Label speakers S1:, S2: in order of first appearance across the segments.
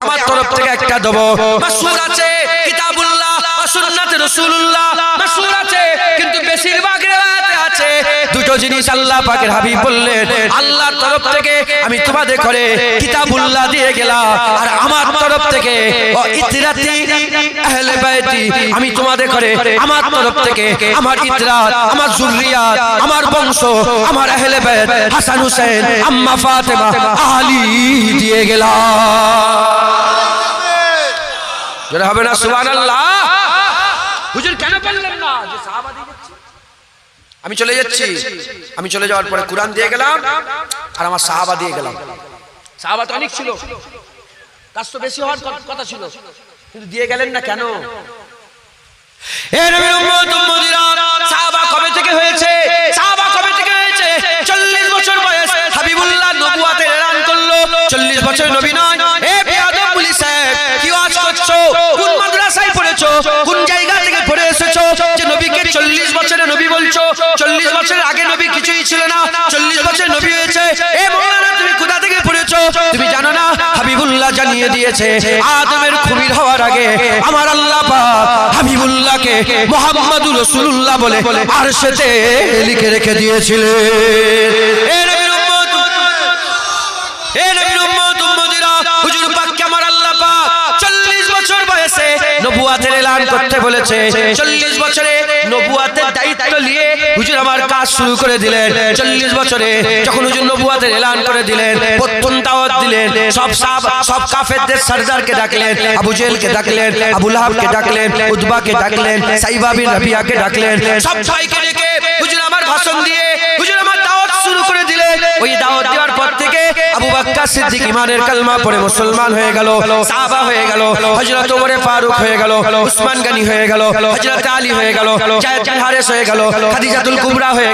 S1: আমার তরফ থেকে একটা দেবো। আছে। সুন্নাত রাসূলুল্লাহ মাসুর আছে, কিন্তু বেশিরভাগ রিওয়ায়াতে আছে। দুটো জিনিস আল্লাহ পাকের হাবিব বললেন, আল্লাহর তরফ থেকে আমি তোমাদের করে কিতাবুল্লাহ দিয়ে গেলাম, আর আমার তরফ থেকে ইতরাতি আহলে বাইতি, আমি তোমাদের করে আমার তরফ থেকে আমার ইতরাত, আমার যুররিয়াত আমার বংশ, আমার আহলে বাইত, হাসান হুসেন আম্মা ফাতেমা আলী দিয়ে গেলাম। জোরে হবে না সুবহানাল্লাহ? হুজুর কেন বললেন না? যে সাহাবা দিয়ে যাচ্ছে। আমি চলে যাচ্ছি। আমি চলে যাওয়ার পরে কোরআন দিয়ে গেলাম আর আমার সাহাবা দিয়ে গেলাম। সাহাবা তো অনেক ছিল। কাজ তো বেশি হওয়ার কথা ছিল। কিন্তু দিয়ে গেলেন না কেন? সাহাবা কবে থেকে হয়েছে? সাহাবা কবে থেকে হয়েছে? চল্লিশ বছর বয়স হাবিবুল্লাহ নবুয়াতের এলান করল। চল্লিশ বছর নবী নয়। চল্লিশ বছরের আগে নবী কিছুই ছিল না। চল্লিশ বছর নবী হয়েছে। এ মৌলানা তুমি কোথা থেকে পড়েছো? তুমি জানো না? হাবিবুল্লাহ জানিয়ে দিয়েছে আদমের খুবির হওয়ার আগে আমার আল্লাহ পাক হাবিবুল্লাহকে মোহাম্মদুর রাসূলুল্লাহ বলে লিখে রেখে দিয়েছিলেন। নবুয়াতের এলান করতে বলেছে। 40 বছরে নবুয়াতের দায়িত্ব নিয়ে হুজুর আমার কাজ শুরু করে দিলেন। 40 বছরে যখন হুজুর নবুয়াতের এলান করে দিলেন প্রথম দাওয়াত দিলেন, সব সাপ সব কাফেরদের সরদারকে ডাকলেন, আবু জেলকে ডাকলেন আবু লাহাবকে ডাকলেন উদ্বাকে ডাকলেন, সাইবা বিন রাবিয়াকে ডাকলেন, সব ভাইকে ডেকে কালমা মুসলমান হয়ে হয়ে গেল ফারুক হয়ে হয়ে হয়ে হয়ে হয়ে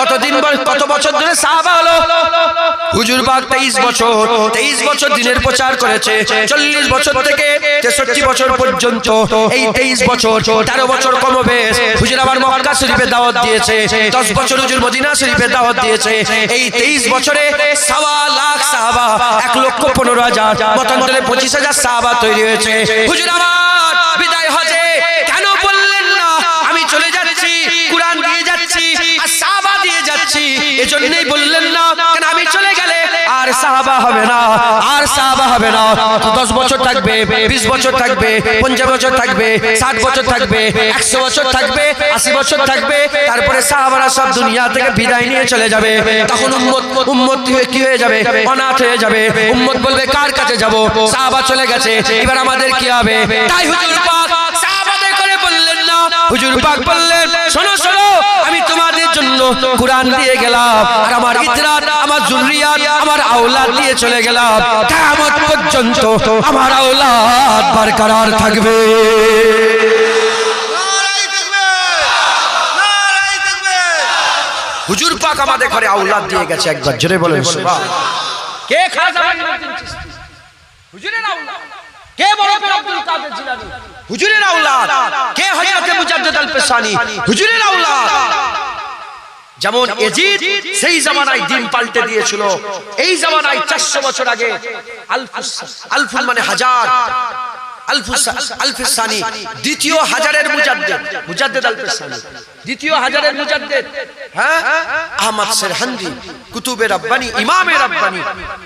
S1: কতদিন কত বছর ধরে সাহাবা হলো? হুজুর পাক তেইশ বছর তেইশ বছর দিনের প্রচার করেছে, চল্লিশ বছর থেকে তেষট্টি বছর পর্যন্ত এই তেইশ বছর, তেরো বছর কমবেশ হুজুর আবার মক্কা শরীফে দাওয়াত দিয়েছে, দশ বছর হুজুর মদিনা শরীফে দাওয়াত দিয়েছে, এই তেইশ বছরে সাওয়া লাখ সাহাবা, এক লক্ষ পনেরো হাজার, মতান্তরে পঁচিশ হাজার সাহাবা তৈরি হয়েছে। হুজুর আমার এজন্যই বললেন না কেন আমি চলে গেলে? আর সাহাবা হবে না আর সাহাবা হবে না। দশ বছর থাকবে বিশ বছর থাকবে পঞ্চাশ বছর থাকবে ষাট বছর থাকবে একশো বছর থাকবে আশি বছর থাকবে তারপরে সাহাবারা সব দুনিয়া থেকে বিদায় নিয়ে চলে যাবে। তখন উম্মত উম্মত কি হয়ে যাবে? অনাথ হয়ে যাবে। উম্মত বলবে কার কাছে যাব? সাহাবা চলে গেছে। এবার আমাদের কি হবে? তাই হুজুর পাক সাহাবাদের করে বললেন না। হুজুর পাক বললেন শোনো শোনো জন্য কোরআন দিয়ে গেলাম। আর আমার ইতরাত আমার জুরিয়াত আমার আওলাদ দিয়ে চলে গেলাম। কিয়ামত পর্যন্ত আমার আওলাদ বরকরার থাকবে। হুজুর পাক আমাদের ঘরে আওলাদ দিয়ে গেছে একবার। জোরে বলেন সুবহান। কে খাজা হুজুরের আওলাদ। কে বড় পীর আব্দুল কাদের জিলানী হুজুরের আওলাদ। কে হযরত মুজাদ্দিদ আল পেশানি হুজুরের আওলাদ। যেমন এজিদ সেই জামানায় দিন পাল্টে দিয়েছিল। এই জামানায় চারশো বছর আগে আলফুল মানে হাজার। দ্বিতীয় হাজারের মুজাদ্দিদ। মুজাদ্দিদ। আলফিসানি দ্বিতীয় হাজারের মুজাদ্দিদ। হ্যাঁ? আহমদ সেরহান্দি। কুতুবে রব্বানি। ইমামে রব্বানি।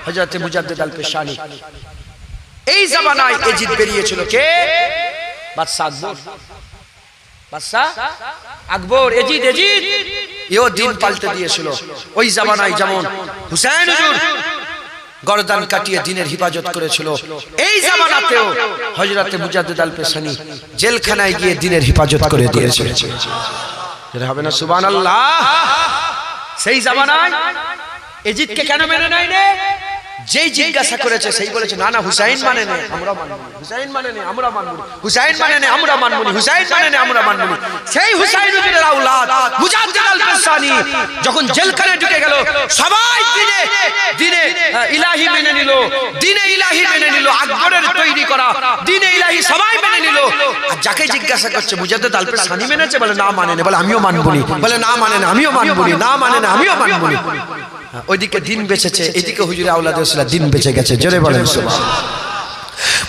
S1: হযরত মুজাদ্দিদ আলফিসানি এই জামানায় এজিদ বেরিয়েছিল। কে? বাদশাহ আকবর। বাদশাহ আকবর, এজিদ এজিদ। এও দিন পাল্টে দিয়েছিল। ওই জামানায় যেমন হুজুর গরদান কাটিয়ে দিনের হিফাজত করেছিল, এই জামানাতেও হযরতে মুজাদ্দিদ আল পেশানি জেলখানায় গিয়ে দিনের হিফাজত করে দিয়েছে। হবে না, সুবহানাল্লাহ। সেই জামানায় এজিদকে কেন মেনে নেয় যেই জিজ্ঞাসা করেছে সেই বলেছে না না হুসাইন মানে নে আমরা মানব হুসাইন মানে নে আমরা মানব হুসাইন মানে নে আমরা মানব হুসাইন মানে নে আমরা মানব সেই হুসাইন হুজুরের আওলাদ মুজাদ্দিদ আল পেশানি যখন জেলখানে ঢুকে গেল সবাই দিনে দিনে ইলাহি মেনে নিল দিনে ইলাহি মেনে নিল আকবরের তৈরি করা দিনে ইলাহি সবাই মেনে নিল। আর যাকে জিজ্ঞাসা করছে বুঝাতে তালপে সানি মেনেছে বলে না মানে না বলে আমিও মানবনি বলে না মানে না আমিও মানবনি না মানে না আমিও মানবনি হ্যাঁ, ওইদিকে দিন বেঁচেছে এদিকে হুজুরে আউলাদ দিন বেঁচে গেছে জোরে বলেন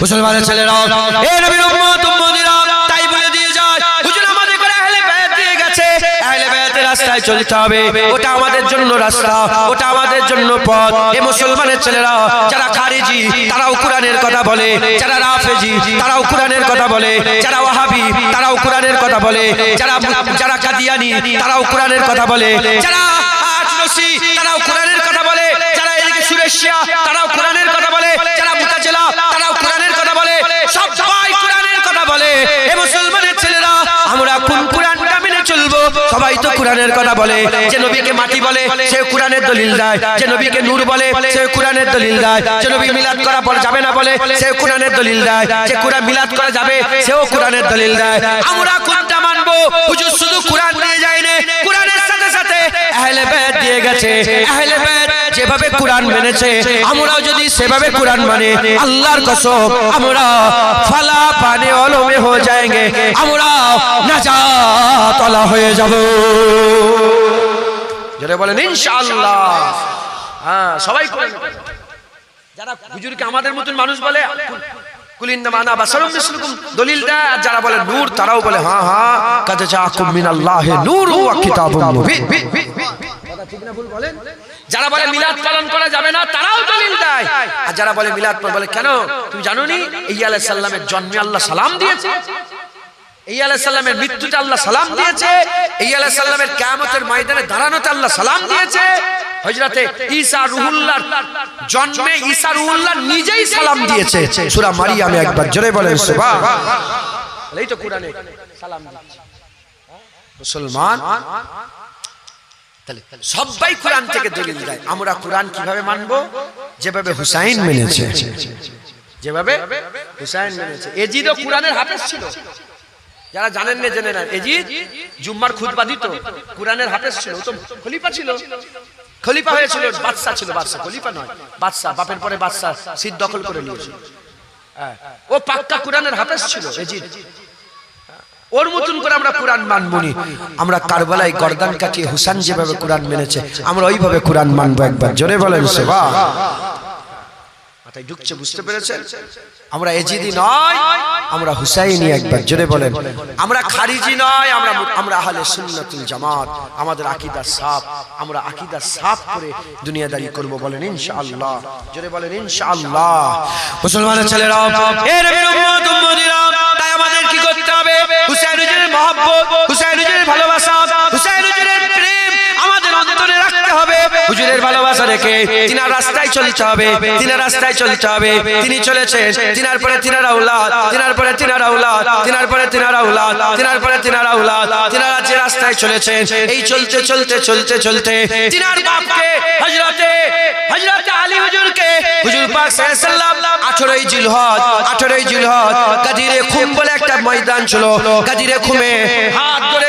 S1: মুসলমানের ছেলেরাও এ নবীর উম্মত উম্মতিরা তাই বলে দিয়ে যায় হুজুর আমাদের করে আহলে বায়াত দিয়ে গেছে আহলে বায়াতের রাস্তায় চলতে হবে ওটা আমাদের জন্য রাস্তা ওটা আমাদের জন্য পথ। এ মুসলমানের ছেলেরা যারা খারিজি তারাও কোরআনের কথা বলে যারা রাফেজি তারাও কোরআনের কথা বলে যারা ওয়াহাবি তারাও কোরআনের কথা বলে যারা যারা কাদিয়ানি তারাও কোরআনের কথা বলে যারা তারাও কোরআনের কথা বলে, যারা এদিকে সুরেশিয়া তারাও কোরআনের কথা বলে, যারা মুতাজিলা, তারাও কোরআনের কথা বলে সব সবাই কোরআনের কথা বলে। এ মুসলমানের ছেলেরা, আমরা কোন কোরআনটা মেনে চলবো? সবাই তো কোরআনের কথা বলে, যে নবীকে মাটি বলে, সে কোরআনের দলিল দেয়। যে নবীকে নূর বলে, সে কোরআনের দলিল দেয়। যে নবী মিলাদ করা যাবে না বলে, সে কোরআনের দলিল দেয়। যে কোরআন মিলাদ করা যাবে, সেও কোরআনের দলিল দেয়। আমরা কোনটা মানবো? হুজুর শুধু কোরআন দিয়ে যায় না আহলে বাইত দিয়ে গেছে, আহলে বাইত যেভাবে কোরআন মেনেছে, আমরাও যদি সেভাবে কোরআন মানে আল্লাহর কসম আমরা ফালা পানে অলমে হয়ে যাएंगे আমরা নাজাত ওয়ালা হয়ে যাব। জোরে বলেন, ইনশাআল্লাহ। হ্যাঁ সবাই যারা হুজুরকে আমাদের মতন মানুষ বলে যারা বলে বলেন? মিলাদ করা যাবে না, তারাও আর যারা বলে বলে, কেন? তুমি জানো নি সালামের জন্মে আল্লাহ সালাম দিয়েছে। এই আলাইহিস সালামের মৃত্যুতে আল্লাহ সালাম দিয়েছে। এই আলাইহিস সালামের কিয়ামতের ময়দানে দাঁড়ানোতে আল্লাহ সালাম দিয়েছে। নিজেই মুসলমান সবাই কোরআন থেকে দলিল দেয়। আমরা কোরআন কীভাবে মানবো? যেভাবে হুসাইন মেনেছে। যেভাবে হুসাইন মেনেছে। এজিদও কোরআনের হাফেজ ছিল। যারা জানেন না জেনে না এজিদ জুম্মার খুতবা দিত। কোরআনের হাফেজ ছিল তো খলিফা ছিল। খলিফা হয়েছিল বাদশা ছিল বাদশা খলিফা নয় বাদশা বাপের পরে বাদশা সিট দখল করে নিয়েছিল। হ্যাঁ, ও পাক্কা কোরআনের হাফেজ ছিল এজিদ। ওর মতন করে আমরা কোরআন মানবনি। আমরা কারবালায় গর্দান কাটিয়ে হুসান যেভাবে কোরআন মেনেছে আমরা ওইভাবে কোরআন মানবো একবার। জোরে বলেন সেবা মাথায় ঢুকছে বুঝতে পেরেছেন? আমরা এজিদি নয় আমরা হুসাইনি একবার জোরে বলেন। আমরা খারিজি নয় আমরা আমরা আহলে সুন্নাতুল জামাত আমাদের আকীদা সাফ আমরা আকীদা সাফ করে দুনিয়াদারি করব বলেন ইনশাআল্লাহ। জোরে বলেন ইনশাআল্লাহ। মুসলমানের ছেলেরা এ নবীর উম্মত উম্মতিরা তাই আমাদের কি করতে হবে? হুসাইন হুজুরের মহব্বত হুসাইন হুজুরের ভালোবাসা হুসাইন হুজুরের প্রেম আমাদের অন্তরে রাখতে হবে। হুজুরের ভালোবাসা রেখে তিনার রাস্তায় চলতে হবে। তিনার রাস্তায় চলতে হবে। তিনি চলেছেন। তিনার পরে তিনার আউলাদ তিনার পরে তিনার আউলাদ তিনার পরে তিনার আউলাদ তিনার পরে তিনার আউলাদ তিনারা যে রাস্তায় চলেছেন, এই চলতে চলতে চলতে চলতে তিনার বাপকে, হযরতে হযরতে আলী হুজুরকে হুজুর পাক সাল্লাল্লাহু আলাইহি ওয়াসাল্লাম 18ই জিলহজ 18ই জিলহজ, গাদিরে খুম বলে একটা ময়দান ছিল। গাদিরে খুমে হাত ধরে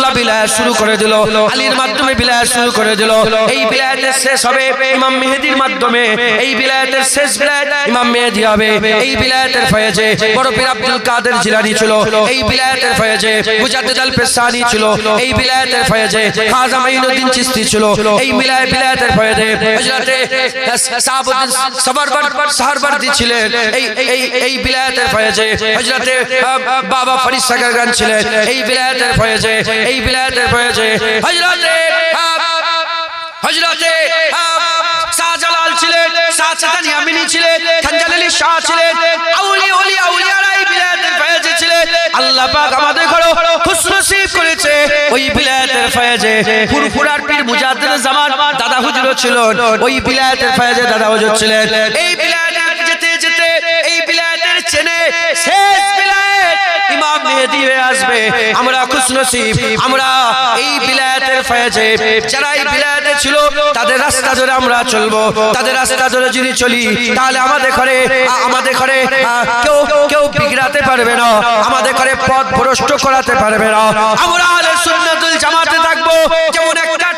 S1: আল্লাহ বিলায় শুরু করে দিল আলীর মাধ্যমে বিলায় শুরু করে দিল। এই বিলায়াতের শেষ হবে ইমাম মেহেদির মাধ্যমে। এই বিলায়াতের শেষ বিলায়াত ইমাম মেহেদি হবে। এই বিলায়াতের ফয়েজে বড় পীর আব্দুল কাদের জিলানী ছিল। এই বিলায়াতের ফয়েজে মুজাদ্দিদ আল পেসানি ছিল। এই বিলায়াতের ফয়েজে খাজা মাইনুদ্দিন চিশতি ছিল। এই মিলায় বিলায়াতের ফয়েজে হযরতে সাহাবুদ্দিন সবরবর সাহারবর্দি ছিলেন। এই এই এই বিলায়াতের ফয়েজে হযরতে বাবা ফরিদ সাগরগান ছিলেন। এই বিলায়াতের ফয়েজে এই বিলায়াতের ফয়েজে হযরতে হযরতে শাহজালাল ছিলেন শাহজাহান ইয়ামিনী ছিলেন, খানজান আলী শাহ ছিলেন আউলিয়া আউলিয়া আউলিয়ারা এই বিলায়াতের ফয়েজে ছিলেন। আল্লাহ পাক আমাদের ঘরে খুশনসিব করেছে ওই বিলায়াতের ফয়েজে। ফুরফুরার পীর মুজাদ্দিদ জামান দাদা হুজুর ভালো ছিল ওই বিলায়াতের ফয়েজে দাদা হুজুর ছিলেন। এই বিলায়াতের ইমাম দিয়ে আসবে। আমরা খুশ নসিব আমরা এই বিলায়াতের ফয়েজে, যারা এই বিলায়াতে ছিল, তাদের রাস্তা ধরে আমরা চলবো। তাদের রাস্তা ধরে যদি চলি, তাহলে আমাদের ঘরে আমাদের ঘরে, কেউ কেউ বিগড়াতে পারবে না। আমাদের ঘরে পথ ভ্রষ্ট করাতে পারবে না। আমরা সুন্নাতুল জামাতে থাকব। যেমন একটা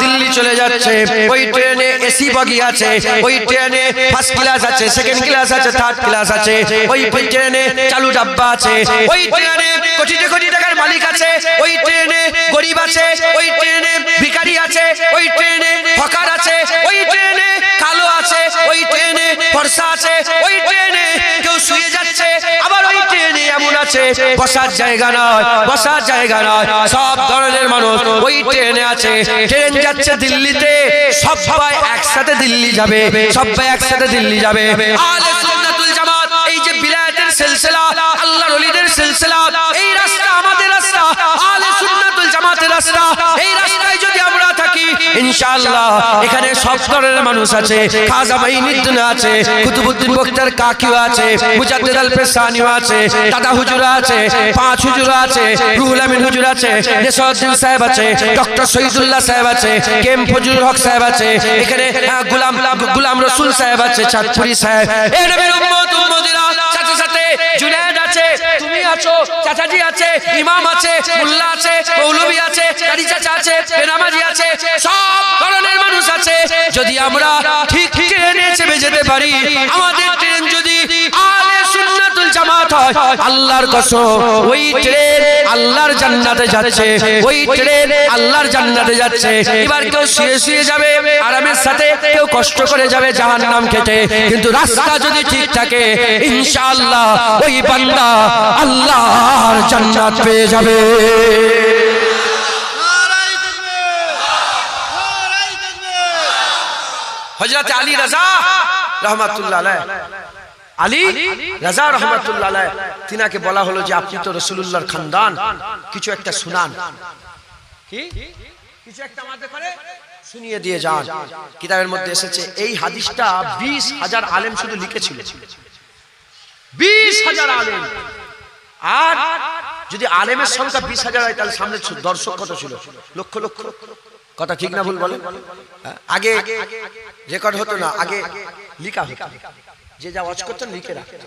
S1: দিল্লি চলে যাচ্ছে। ওই ট্রেনে এসি বগি আছে, ওই ট্রেনে ফার্স্ট ক্লাস আছে সেকেন্ড ক্লাস আছে থার্ড ক্লাস আছে, ওই ট্রেনে চালু ডাব্বা আছে, ওই ট্রেনে কোটি কোটি টাকার মালিক আছে, ওই ট্রেনে গরিব আছে, ওই ট্রেনে ভিখারি আছে, ওই ট্রেনে হকার আছে, ওই ট্রেনে কালো আছে, ওই ট্রেনে ফর্সা আছে, ওই ট্রেনে কেউ শুয়ে যাচ্ছে, আবার ওই ট্রেনে এমন আছে, বসার জায়গা নয়, বসার জায়গা নয়, সব ধরনের মানুষ ওই ট্রেনে আছে, ট্রেন যাচ্ছে দিল্লিতে সবাই একসাথে দিল্লি যাবে, সবাই একসাথে দিল্লি যাবে। এই যে সিলসিলা, আল্লাহর ওলিদের সিলসিলা, এই রাস্তা আমাদের রাস্তা আলে সুন্নাতুল জামাতের রাস্তা ইনশাআল্লাহ, এখানে সব ধরনের মানুষ আছে, খাজা মাইনুদ্দিন আছে কুতুবউদ্দিন বক্তার কাকিও আছে, মুজাদ্দিদ আল পেশানিও আছে, দাদা হুজুর আছে, পাঁচ হুজুর আছে, রুহুল আমিন হুজুর আছে নেসাউদ্দিন সাহেব আছে, ডক্টর শহীদুল্লাহ সাহেব আছে, কেম ফজলুল হক সাহেব আছে, এখানে গুলাম গুলাম রসুল সাহেব আছে, চাঁদপুরি সাহেব। এই নবীর উম্মত, উম্মতিরা সাথে সাথে জুনায়েদ আছে তুমি আছো, চাচাজি আছে, ইমাম আছে, মোল্লা আছে মৌলভী আছে কারি চাচা আছে, বেনামাজি আছে, সব ধরনের মানুষ আছে। যদি আমরা ঠিক ট্রেনে চেপে যেতে পারি, আমাদের সুন্নাতুল হয়। আল্লাহর কসম, ওই ট্রেন আল্লাহর জান্নাতে যাচ্ছে, ওই ট্রেন আল্লাহর জান্নাতে যাচ্ছে। এবার কেউ শুয়ে শুয়ে যাবে, আরামের সাথে কেউ কষ্ট করে যাবে জাহান্নাম খেতে। কিন্তু রাস্তা যদি ঠিক থাকে, ইনশাআল্লাহ ওই বান্দা আল্লাহর জান্নাত পেয়ে যাবে। হযরত আলী রাজা রহমাতুল্লাহ আলী রাজা রহমাতুল্লাহ তিনাকে বলা হলো যে আপনি তো রাসূলুল্লাহর খানদান। কিছু একটা শুনান। কিছু একটা আমাদের করে শুনিয়ে দিয়ে যান। কিতাবের মধ্যে এসেছে এই হাদিসটা বিশ হাজার আলেম শুধু লিখেছিল। বিশ হাজার আলেম। আর যদি আলেমের সংখ্যা বিশ হাজার হয় তাহলে সামনে দর্শক কত ছিল? লক্ষ লক্ষ। কথা ঠিক না ভুল বলে আগে। রেকর্ড হতো না আগে লিখা হতো। যে যা ওয়াচ করতেন লিখে রাখতো।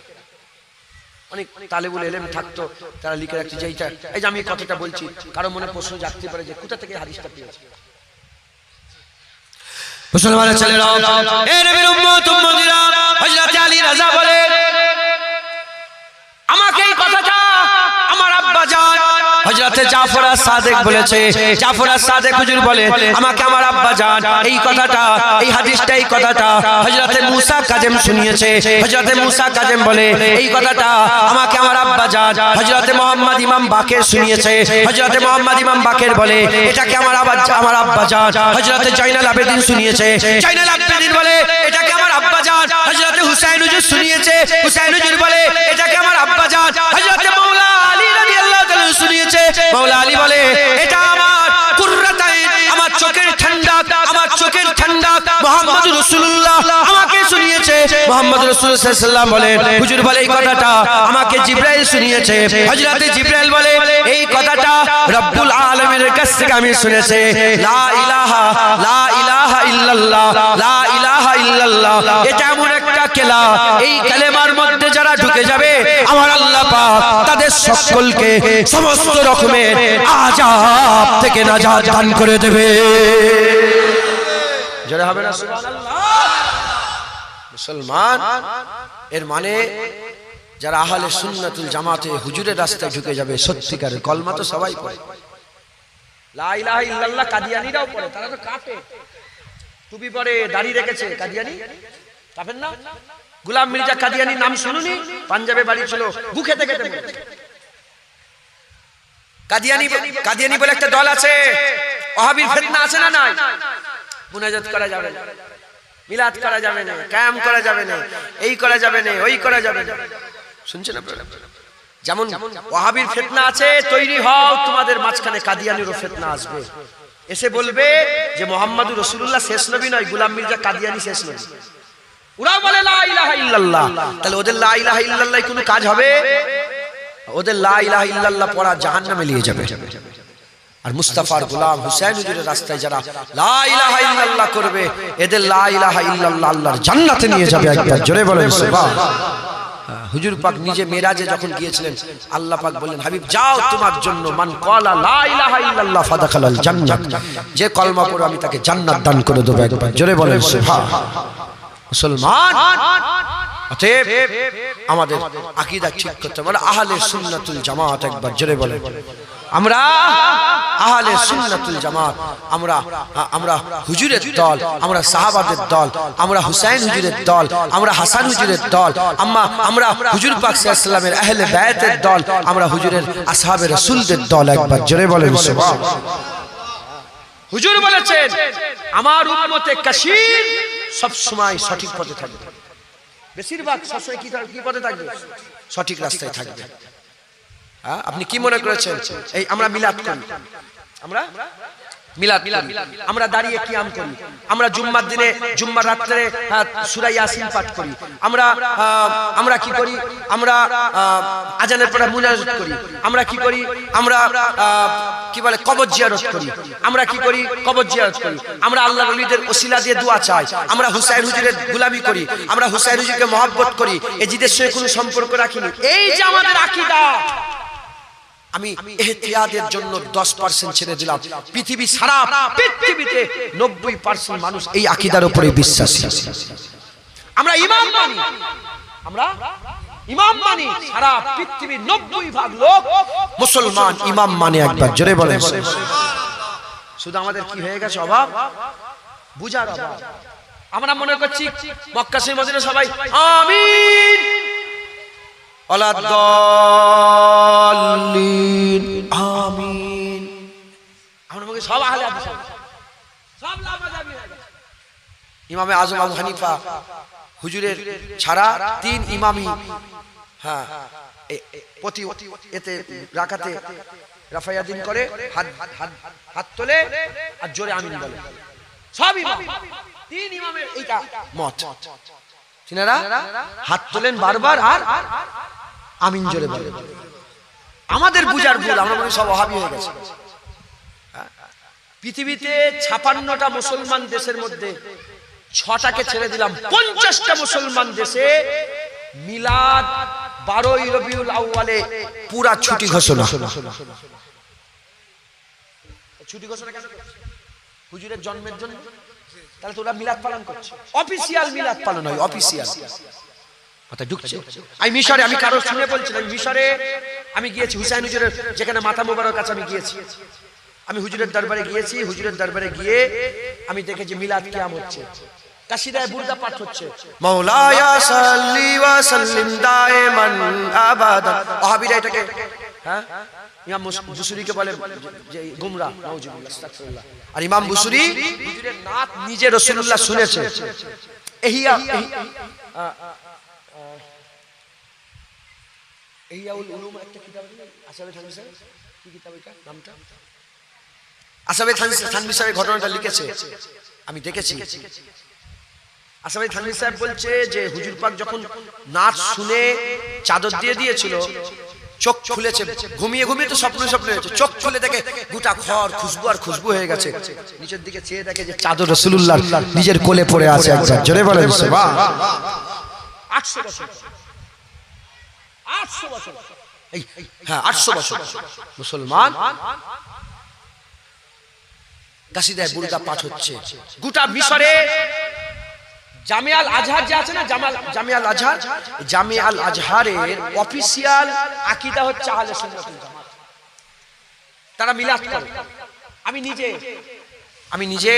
S1: অনেক তালেবুল এলেম থাকতো, তারা লিখে রাখছে যে এইটা এই যে আমি কথাটা বলছি, কারও মনে প্রশ্ন জাগতে পারে যে কোথা থেকে হাদিসটা পেয়েছে। মুসলমানের ছেলেরা এ নবীর উম্মত, উম্মতিরা, হযরত আলী রাজা বলে, আমাকে এই কথাটা আমার আব্বা জান হযরতে জাফর আর সাদেক বলেছে জাফর আর সাদেক হুজুর বলে আমাকে আমার আব্বা জান এই কথাটা এই হাদিসটা এই কথাটা হযরতে মুসা কাজেম শুনিয়েছে হযরতে মুসা কাজেম বলে এই কথাটা আমাকে আমার আব্বা জান হযরতে মোহাম্মদ ইমাম বাকের শুনিয়েছে হযরতে মোহাম্মদ ইমাম বাকের বলে এটাকে আমার আব্বা আমার আব্বা জান হযরতে জয়নাল আবেদিন শুনিয়েছে জয়নাল আবেদিন বলে এটাকে আমার আব্বা জান হযরতে হুসাইন হুজুর শুনিয়েছে হুসাইন হুজুর বলে এটাকে আমার আব্বা জান হযরতে মাওলা আলী বলে এটা আমার কুররাতাইন আমার চোখের ঠান্ডা আমার চোখের ঠান্ডা মোহাম্মদ শুনিয়েছে মুহাম্মদ রাসূলুল্লাহ সাল্লাল্লাহু আলাইহি ওয়াসাল্লাম বলে হুজুর বলে এই কথাটা আমাকে জিবরাইল শুনিয়েছে। হযরতে জিবরাইল বলে এই কথাটা রব্বুল আলমের কাছ থেকে আমি শুনেছে। লা ইলাহা লা ইলাহা ইল্লাল্লাহ লা ইলাহা ইল্লাল্লাহ। এটা এমন একটা কেলা এই কালেমার মধ্যে যারা ঢুকে যাবে আমার আল্লাহ পাক তাদের সকলকে সমস্ত রকমের থেকে নাজাত দান করে দেবে। হবে না মুসলমান এর মানে যারা আহলে সুন্নাতুল জামাতে হুজুরের রাস্তায় ঢুকে যাবে সত্যিকারের কলমা তো সবাই পড়ে। লা ইলাহা ইল্লাল্লাহ কাদিয়ানিরাও পড়ে তারা তো টুপি পরে দাড়ি রেখেছে কাদিয়ানি? কাপেন না? গুলাম মির্জা কাদিয়ানির নাম শুনুনি? পাঞ্জাবে বাড়ি ছিল বুকে থেকে কাদিয়ানি কাদিয়ানি বলে একটা দল আছে ওহাবির ফিতনা আছে না নাই? মুনাজাত করা যাবে না। মিলাদ করা যাবে না, কায়াম করা যাবে না, এই করা যাবে না, ওই করা যাবে না। শুনছেন আপনারা? যেমন ওয়াহাবির ফেতনা আছে, তৈরি হও, তোমাদের মাঝখানে কাদিয়ানিরও ফেতনা আসবে। এসে বলবে যে মোহাম্মদুর রসুল্লাহ শেষ নবী নয়, গুলাম মির্জা কাদিয়ানি শেষ নবী। ওরাও বলে, লা ইলাহা ইল্লাল্লাহ। তাহলে ওদের লা ইলাহা ইল্লাল্লাহ কোনো কাজ হবে? ওদের লা ইলাহা ইল্লাল্লাহ পড়া জাহান্নামে নিয়ে যাবে। আর মুস্তাফার গোলাম হুসাইন হুজুরের রাস্তায় যারা লা করবে এদের লা ইলাহা ইল্লাল্লাহ জান্নাতে নিয়ে যাবে জোরে বলেন সুবহান। হ্যাঁ, হুজুর পাক নিজে মেরাজে যখন গিয়েছিলেন আল্লাহ পাক বললেন হাবিব যাও তোমার জন্য মান কলা লা ইলাহা ইল্লাল্লাহ ফাদাখালাল যে কলমা পড়ে আমি তাকে জান্নাত দান করে দেব একবার। জোরে বলেন সুবহান। মুসলমান অতএব আমাদের আকীদা ঠিক করতে হবে। আহলে সুন্নাতুল জামাত একবার জোরে বলেন। আমরা আহলে সুন্নাতুল জামাত। আমরা আমরা হুজুরের দল আমরা সাহাবাদের দল আমরা হুসাইন হুজুরের দল আমরা হাসান হুজুরের দল আম্মা আমরা হুজুর পাক সাল্লাল্লাহু আলাইহি সাল্লামের আহলে বায়াতের দল আমরা হুজুরের আসহাবের রাসূলদের দল একবার জোরে বলেন সুবহান হুজুর বলেছেন আমার উম্মতে কাশির সব সময় সঠিক পথে থাকবে। বেশিরভাগ সবসময় কি কি পথে থাকবে? সঠিক রাস্তায় থাকবে। হ্যাঁ আপনি কি মনে করেছেন এই আমরা মিলাদ করি আমরা? মিলাদ আমরা দাঁড়িয়ে কিয়াম করি। আমরা জুম্মার দিনে, জুম্মার রাত্রে সুরা ইয়াসিন পাঠ করি। আমরা আমরা কি করি? আমরা আজানের পরে মুনাজাত করি। আমরা কি করি? আমরা কি বলে, কবর জিয়ারত করি। আমরা কি করি? কবর জিয়ারত করি। আমরা আল্লাহ ওলিদের ওসিলা দিয়ে দোয়া চাই। আমরা হুসাইন হুজুরের গুলামি করি। আমরা হুসাইন হুজুরকে মহব্বত করি। এজিদের সঙ্গে কোনো সম্পর্ক রাখিনি। এই যে আমাদের আকীদা! আমি এহতিয়াদের জন্য দশ পার্সেন্ট ছেড়ে দিলাম। পৃথিবী সারা পৃথিবীতে নব্বই পার্সেন্ট মানুষ এই আকিদার উপরে বিশ্বাসী। আমরা ইমাম মানি। আমরা ইমাম মানি। সারা পৃথিবীর নব্বই ভাগ লোক মুসলমান। ইমাম মানে একবার। জোরে বলেন। শুধু আমাদের কি হয়ে গেছে অভাব? বুঝার অভাব। আমরা মনে করছি মক্কা সেই মদিনা সবাই আমিন! আমিন। আমরা মনে সব আহলে হাদিস সব লামাযাবি ইমামে আজম আবু হানিফা হুজুরের ছাড়া তিন ইমামি হ্যাঁ প্রতি এতে রাখাতে রাফায়াদিন করে হাত হাত হাত তোলে আর জোরে আমিন বলে। সব ইমাম। তিন ইমামের এইটা মত। হাত তোলেন বারবার আর আমিন জোরে বলে আমাদের বুঝার ভুল আমরা মনে সব অহাবি হয়ে গেছে? পৃথিবীতে ছাপান্নটা মুসলমান দেশের মধ্যে ছটাকে ছেড়ে দিলাম পঞ্চাশটা মুসলমান দেশে মিলাদ বারোই রবিউল আউয়ালে পুরা ছুটি ঘোষণা। ছুটি ঘোষণা কেন হুজুরের জন্মের জন্য? তাহলে তো ওরা মিলাদ পালন করছে। অফিসিয়াল মিলাদ পালন হয় অফিসিয়াল মাথায় ঢুকছে। আমি মিশরে আমি কারও শুনে বলছিলাম মিশরে আমি গিয়েছি হুসাইন হুজুরের যেখানে মাথা মোবারক কাছে আমি গিয়েছি। আমি হুজুরের দরবারে গিয়েছি হুজুরের দরবারে গিয়ে আমি দেখেছি মিলাদ কিয়াম হচ্ছে। কাশিদায় বুরদা পাঠ হচ্ছে। মাওলায়া সাল্লি ওয়া সাল্লিম আবাদা। ওয়াহাবিরা এটাকে হ্যাঁ? ইমাম বুসুরিকে বলে যে গুমরা নাউজুবিল্লাহ আস্তাগফিরুল্লাহ। আর ইমাম বুসুরি হুজুরের নাত নিজে রাসূলুল্লাহ শুনেছে। এহিয়া থানভী সাহেব আমি দেখেছি। আসামে থানভী সাহেব বলছে যে হুজুর পাক যখন নাচ শুনে চাদর দিয়ে দিয়েছিল, চোখ খুলেছে, ঘুমিয়ে ঘুমিয়ে তো স্বপ্ন স্বপ্ন হয়েছে, চোখ খুলে দেখে গোটা খড় খুশবু আর খুশবু হয়ে গেছে। নিচের দিকে চেয়ে দেখে যে চাদর রসুল্লাহ নিজের কোলে পড়ে আছে একবার জোরে বলেন আটশো বছর। হ্যাঁ মুসলমান কাশিদায় পাঠ হচ্ছে। গোটা মিশরে জামিয়াল আজহার যে আছে না, জামাল, জামিয়াল আজহার জামিয়াল আজহারের অফিসিয়াল আকীদা হচ্ছে আহলে সুন্নাতুল জামাত। তারা মিলাদ করে। আমি নিজে আমি নিজে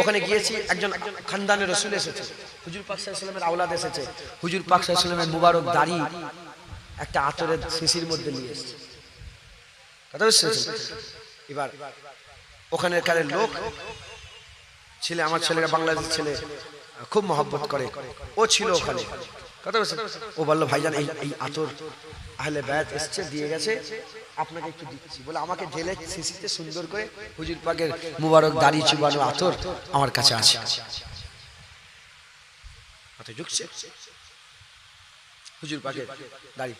S1: ওখানে গিয়েছি, একজন খানদানের রসুল এসেছে। হুজুর পাক আওলাদ এসেছে। হুজুর পাক মুবারক দাড়ি একটা আতরের শিশির মধ্যে নিয়ে এসেছে। কথা বুঝতে এবার, ওখানের কারের লোক, ছেলে, আমার ছেলেরা বাংলাদেশ ছেলে, খুব মহব্বত করে। ও ছিল ওখানে। কথা বলছে ও বলল, ভাইজান, এই এই আতর আহলে ব্যাত এসছে, দিয়ে গেছে। আপনাকে একটু দিচ্ছি। বলে, আমাকে ঢেলে শিশিতে সুন্দর করে হুজুর পাকের মুবারক দাড়ি চুবানো আতর আমার কাছে আছে। কথা ঢুকছে হুজুর পাকের দাড়ি।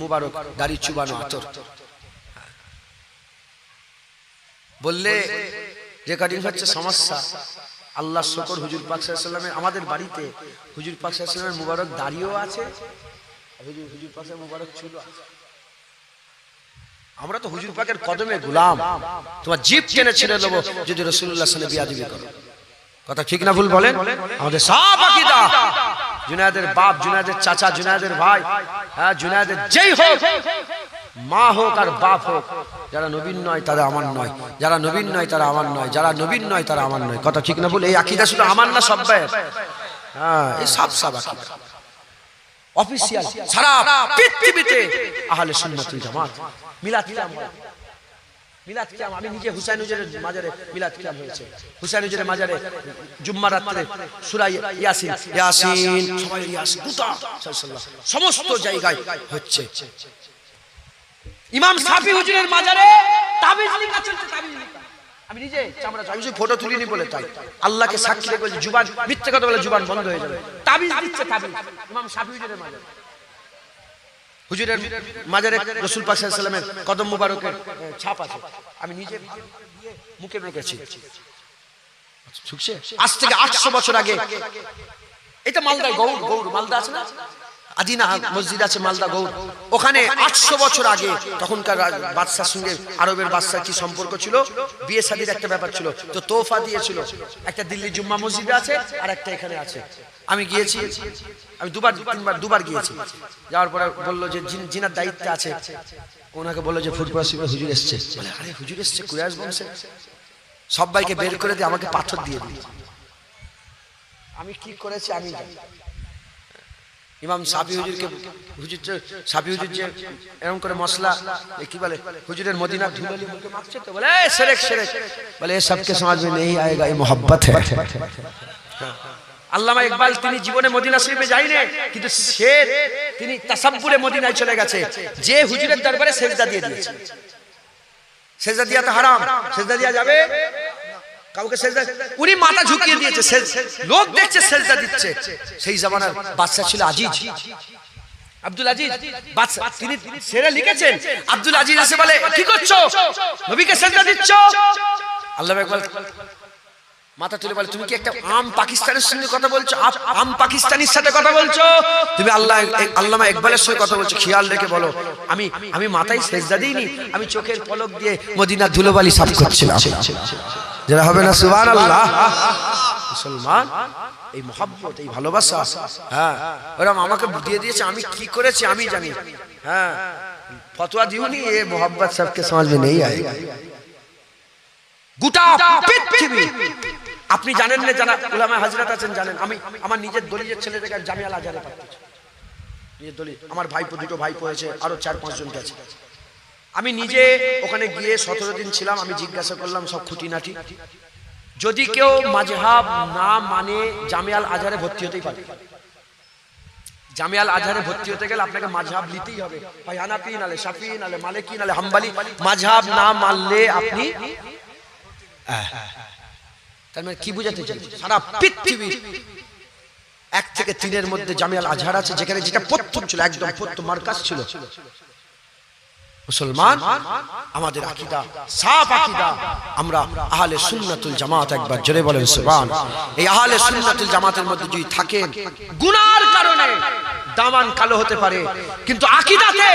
S1: মুবারক, দাড়ি চুবানো আতর। বললে রেকর্ডিং হচ্ছে সমস্যা, আল্লাহ শকর হুজুর পাক সাল্লামের আমাদের বাড়িতে হুজুর পাক সাল্লামের মুবারক দাড়িও আছে হুজুর হুজুর পাকের মুবারক আছে। আমরা তো হুজুর পাকের কদমে গুলাম। তোমার জিপ টেনে ছেড়ে দেবো যদি রসুল্লাহ সালে বিয়াদিবি করো। কথা ঠিক না ভুল বলেন? আমাদের সব আকিদা। জুনায়েদের বাপ, জুনায়েদের চাচা, জুনায়েদের ভাই হ্যাঁ জুনায়েদের যেই হোক, মা হোক আর বাপ হোক, যারা নবীন নয় তারা আমার নয়, যারা নবীন নয় তারা আমার নয়, যারা নবীন নয় তারা আমার নয়। কথা ঠিক না বলে এই আকিদা শুধু আমার না সব হ্যাঁ এই সব সব আকিদা। অফিসিয়াল সারা পৃথিবীতে আহলে সুন্নাতুল জামাত, মিলাদ হয়। মিলাদ কিয়াম। আমি নিজে হুসাইন হুজুরের মাজারে মিলাদ কিয়াম হয়েছে। হুসাইন হুজুরের মাজারে জুম্মা রাত্রে সূরা ইয়াসিন। ইয়াসিন সবাই ইয়াসিন গোটা সমস্ত জায়গায় হচ্ছে। ইমাম সাফি হুজুরের মাজারে তাবিজ লেখা চলছে তাবিজ আমি নিজে চামড়া আমি ফটো তুলিনি বলে তাই। আল্লাহকে সাক্ষী রেখে বলছি জুবান মিথ্যে কথা বলে জুবান বন্ধ হয়ে যাবে। তাবিজ দিচ্ছে তাবিজ। ইমাম সাফি হুজুরের মাজারে। হুজুরের মাজারে রসুল সাল্লাল্লাহু কদম মুবারকের ছাপ আছে। আমি নিজে মুখে মেখেছি। আজ থেকে আটশো বছর আগে। এটা মালদায় গৌর গৌর মালদা আছে না? আদিনা মসজিদ আছে মালদা গৌর। ওখানে আটশো বছর আগে তখনকার বাদশার সঙ্গে আরবের বাদশার কি সম্পর্ক ছিল? বিয়ে শাদির একটা ব্যাপার ছিল। তো তোফা দিয়েছিল। একটা দিল্লি জুম্মা মসজিদে আছে আর একটা এখানে আছে। আমি গিয়েছি আমি দুবার তিনবার দুবার গিয়েছি। যাওয়ার পরে বলল যে জিনার দায়িত্বে আছে। ওনাকে বলল যে ফুটবল হুজুর এসছে। আরে হুজুর এসছে কুরাজ বংশে সবাইকে বের করে দিয়ে আমাকে পাথর দিয়ে দিই আমি কি করেছি আমি জানি ইমাম সাবি হুজুরকে হুজুর। সাবি হুজুর যে এরকম করে মশলা কি বলে হুজুরের মদিনা বলে সবকে সমাজ মে নেই আয়েগা এ মোহাব্বত আল্লামা ইকবাল তিনি জীবনে মদিনা শরীফে যায়নি কিন্তু সে তিনি তাসাব্বুরে মদিনায় চলে গেছে যে হুজুরের দরবারে সেজদা দিয়ে দিয়েছে। সেজদা দিয়া তো হারাম সেজদা দিয়া যাবে উনি মাথা দিয়েছে লোক দেখছে দিচ্ছে। সেই ছিল আব্দুল আব্দুল বলে করছ? দিচ্ছ? মাথা তুলে বলে, তুমি কি একটা আম পাকিস্তানের সঙ্গে কথা বলছো? আম পাকিস্তানির সাথে কথা বলছো? তুমি আল্লাহ আল্লামা ইকবালের সঙ্গে কথা বলছো। খেয়াল রেখে বলো, আমি আমি মাথায় সেজদা দিইনি। আমি চোখের পলক দিয়ে মদিনা ধুলোবালি সাফ করছিলাম। যারা হবে না সুবান আল্লাহ মুসলমান, এই মহাব্বত, এই ভালোবাসা হ্যাঁ। ওরম আমাকে বুঝিয়ে দিয়েছে, আমি কি করেছি, আমি জানি। হ্যাঁ। ফতোয়া দিওনি, এ মোহাম্মদ সবকে সমাজ মে নেই আই গোটা পৃথিবী। আপনি জানেন না জানা উলামা হাজরাত আছেন, জানেন। আমি আমার নিজের দলিলের ছেলে জামিয়া জামিয়ালা আজহারে পাঠিয়েছি নিজের দলিল। আমার ভাইপো, দুটো ভাইপো হয়েছে, আরও চার পাঁচ জন আছে আমি নিজে ওখানে গিয়ে সতেরো দিন ছিলাম আমি জিজ্ঞাসা করলাম সব খুঁটিনাটি। যদি কেউ মাঝহাব না মানে জামিয়াল আজহারে ভর্তি হতেই পারে। জামিয়াল আজহারে ভর্তি হতে গেলে আপনাকে মাঝহাব নিতেই হবে। হয় হানাফি নালে শাফি নালে মালিকি নালে হাম্বালি মাঝহাব না মানলে আপনি তার মানে কি বুঝাতে চাই সারা পৃথিবী এক থেকে তিনের মধ্যে জামিয়াল আজহার আছে যেখানে যেটা প্রথম ছিল একদম প্রথম মার্কাজ ছিল। মুসলমান, আমাদের আকিদা, সাফ আকিদা। আমরা আহলে সুন্নাতুল জামাত একবার জোরে বলেন, সুবহান। এই আহলে সুন্নাতুল জামাতের মধ্যে যদি থাকেন, গুনার কারণে দামান কালো হতে পারে। কিন্তু আকিদাতে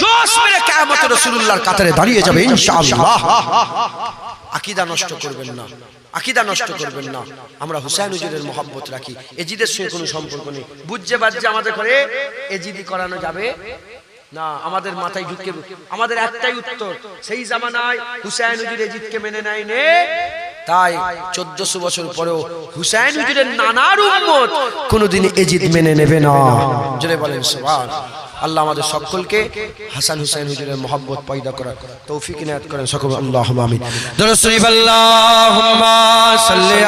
S1: জোশ মেরে কিয়ামতের রাসূলুল্লাহর কাতারে দাঁড়িয়ে যাবে, ইনশাআল্লাহ। আকিদা নষ্ট করবেন না। আকিদা নষ্ট করবেন না। আমরা হুসাইন হুজুরের মহব্বত রাখি। এজিদের সঙ্গে কোনো সম্পর্ক নেই। বুঝছে বাজ্যে আমাদের ঘরে এজিদি করানো যাবে? না, আমাদের মাথায় ঢুকে আমাদের একটাই উত্তর, সেই জামানায় হুসাইন হুজুর এজিদকে মেনে নেয় নে তাই চোদ্দশো বছর পরেও হুসাইন হুজুরের নানার উম্মত কোনোদিন এজিদ মেনে নেবে না। জোরে বলেন সবার আল্লাহ আমাদের সকলকে হাসান হুসাইন হুজুরের মহব্বত পয়দা করার তৌফিক ইনায়াত করেন। সকল আল্লাহ আমিন। দরুদ শরীফ, আল্লাহুম্মা সাল্লি